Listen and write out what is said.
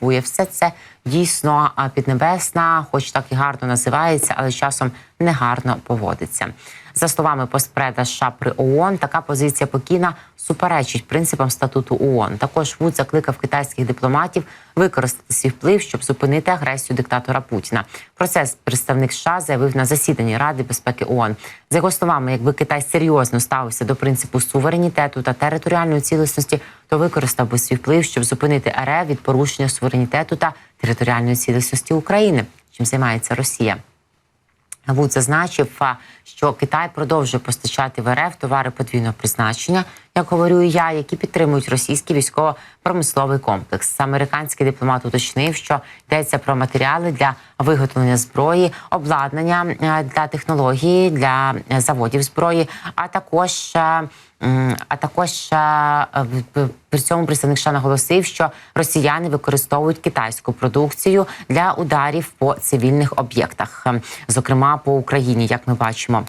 Бує все це дійсно піднебесна, хоч так і гарно називається, але часом негарно поводиться. За словами постпреда США при ООН, така позиція Пекіна суперечить принципам статуту ООН. Також Вуд закликав китайських дипломатів використати свій вплив, щоб зупинити агресію диктатора Путіна. Про це представник США заявив на засіданні Ради безпеки ООН. За його словами, якби Китай серйозно ставився до принципу суверенітету та територіальної цілісності, то використав би свій вплив, щоб зупинити РФ від порушення суверенітету та територіальної цілісності України, чим займається Росія. Вуд зазначив, що Китай продовжує постачати в РФ товари подвійного призначення, як говорю я, які підтримують російський військово-промисловий комплекс. Американський дипломат уточнив, що йдеться про матеріали для виготовлення зброї, обладнання е, для технології для заводів зброї, а також. е, А також е, при цьому представник США наголосив, що росіяни використовують китайську продукцію для ударів по цивільних об'єктах, е, по Україні, як ми бачимо.